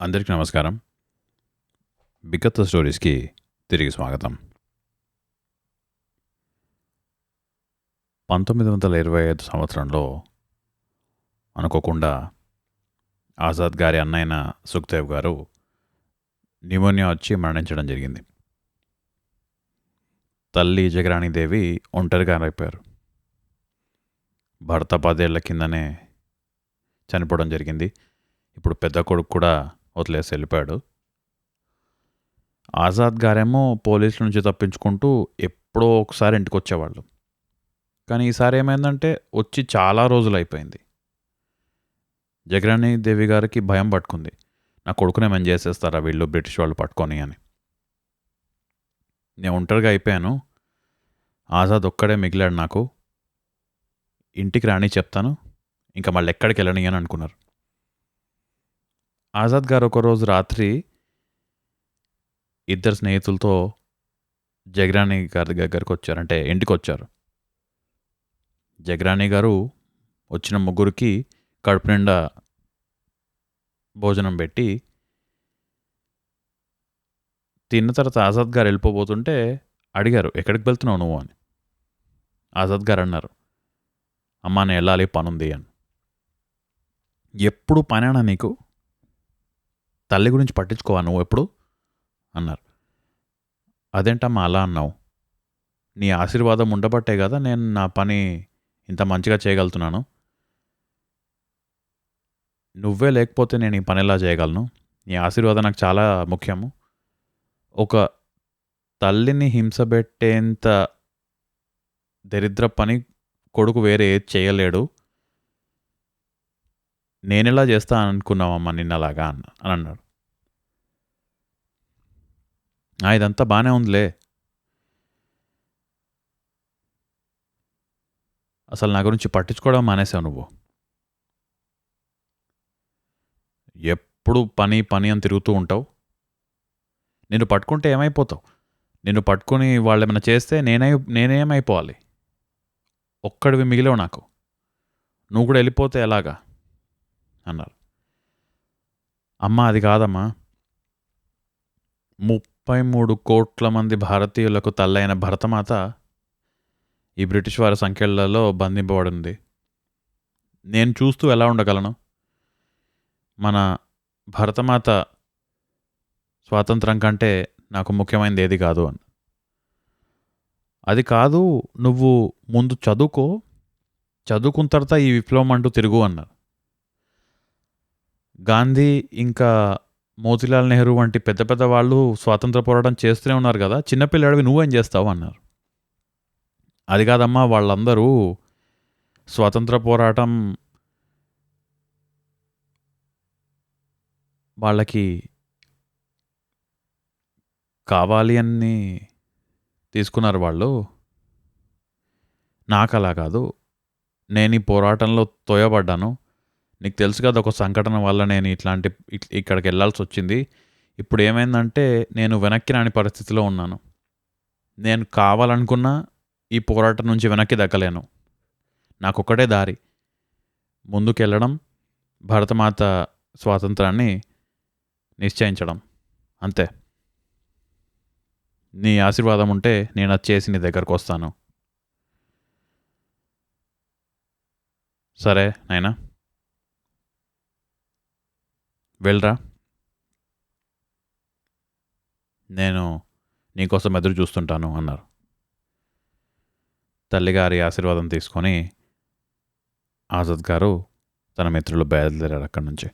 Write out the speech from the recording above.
అందరికీ నమస్కారం. బిగ్గత్త స్టోరీస్కి తిరిగి స్వాగతం. పంతొమ్మిది వందల ఇరవై ఐదు సంవత్సరంలో అనుకోకుండా ఆజాద్ గారి అన్నయ్యన సుఖ్దేవ్ గారు న్యూమోనియా వచ్చి మరణించడం జరిగింది. తల్లి జగరాణిదేవి ఒంటరిగా అయిపోయారు. భర్త పదేళ్ళ కిందనే చనిపోవడం జరిగింది. ఇప్పుడు పెద్ద కొడుకు కూడా వదిలేసి వెళ్ళిపోయాడు. ఆజాద్ గారేమో పోలీసుల నుంచి తప్పించుకుంటూ ఎప్పుడో ఒకసారి ఇంటికి వచ్చేవాళ్ళు. కానీ ఈసారి ఏమైందంటే వచ్చి చాలా రోజులు అయిపోయింది. జగరాణి దేవి గారికి భయం పట్టుకుంది. నా కొడుకునే మేము చేసేస్తారా వీళ్ళు బ్రిటిష్ వాళ్ళు పట్టుకొని అని. నేను ఒంటరిగా అయిపోయాను. ఆజాద్ ఒక్కడే మిగిలాడు నాకు. ఇంటికి రాని చెప్తాను. ఇంకా మళ్ళీ ఎక్కడికి వెళ్ళని అని అనుకున్నారు. ఆజాద్ గారు ఒకరోజు రాత్రి ఇద్దరు స్నేహితులతో జగరాణి గారి దగ్గరికి వచ్చారు. అంటే ఇంటికి వచ్చారు. జగరాణి గారు వచ్చిన ముగ్గురికి కడుపు నిండా భోజనం పెట్టి తిన్న తర్వాత ఆజాద్ గారు వెళ్ళిపోబోతుంటే అడిగారు ఎక్కడికి వెళ్తున్నావు నువ్వు? అని. ఆజాద్ గారు అన్నారు అమ్మా నేను వెళ్ళాలి పనుంది అని. ఎప్పుడు పనేనా నీకు? తల్లి గురించి పట్టించుకోవా నువ్వు ఎప్పుడు? అన్నారు. అదేంటమ్మా అలా అన్నావు? నీ ఆశీర్వాదం ఉండబట్టే కదా నేను నా పని ఇంత మంచిగా చేయగలుగుతున్నాను. నువ్వే లేకపోతే నేను ఈ పని ఎలా చేయగలను? నీ ఆశీర్వాదం నాకు చాలా ముఖ్యము. ఒక తల్లిని హింసబెట్టేంత దరిద్ర పని కొడుకు వేరే ఏది చేయలేడు. నేనెలా చేస్తా అనుకున్నావమ్మా నిన్నలాగా అన్న అని అన్నాడు. ఇదంతా బాగానే ఉందిలే. అసలు నా గురించి పట్టించుకోవడం మానేసావు నువ్వు. ఎప్పుడు పని పని అని తిరుగుతూ ఉంటావు. నిన్ను పట్టుకుంటే ఏమైపోతావు? నిన్ను పట్టుకొని వాళ్ళు ఏమైనా చేస్తే నేనే నేనేమైపోవాలి? ఒక్కడివి మిగిలేవు నాకు. నువ్వు కూడా వెళ్ళిపోతే ఎలాగా? అన్నారు. అమ్మ అది కాదమ్మా. ముప్పై మూడు కోట్ల మంది భారతీయులకు తల్లైన భరతమాత ఈ బ్రిటిష్ వారి సంఖ్యలలో బంధింపబడింది. నేను చూస్తూ ఎలా ఉండగలను? మన భరతమాత స్వాతంత్రం కంటే నాకు ముఖ్యమైనది ఏది కాదు అని అది కాదు నువ్వు ముందు చదువుకో చదువుకున్న తర్వాత ఈ విప్లవం అంటూ తిరుగు అన్నారు. గాంధీ ఇంకా మోతిలాల్ నెహ్రూ వంటి పెద్ద పెద్ద వాళ్ళు స్వాతంత్ర పోరాటం చేస్తూనే ఉన్నారు కదా చిన్నపిల్లాడివి నువ్వేం చేస్తావు అన్నారు. అది కాదమ్మా వాళ్ళందరూ స్వాతంత్ర పోరాటం వాళ్ళకి కావాలి అని తీసుకున్నారు వాళ్ళు. నాకు అలా కాదు నేను ఈ పోరాటంలో తోయబడ్డాను. నీకు తెలుసు కదా ఒక సంఘటన వల్ల నేను ఇట్లాంటి ఇక్కడికి వెళ్ళాల్సి వచ్చింది. ఇప్పుడు ఏమైందంటే నేను వెనక్కి రాని పరిస్థితిలో ఉన్నాను. నేను కావాలనుకున్నా ఈ పోరాటం నుంచి వెనక్కి దక్కలేను. నాకు దారి. ముందుకెళ్ళడం భరతమాత స్వాతంత్రాన్ని నిశ్చయించడం. అంతే. నీ ఆశీర్వాదం ఉంటే నేను అది చేసి నీ దగ్గరకు వస్తాను. సరే నాయనా. వెళ్ళరా? నేను నీకోసం ఎదురు చూస్తుంటాను అన్నారు. తల్లిగారి ఆశీర్వాదం తీసుకొని ఆజాద్ గారు తన మిత్రులు బయలుదేరారు అక్కడి నుంచి.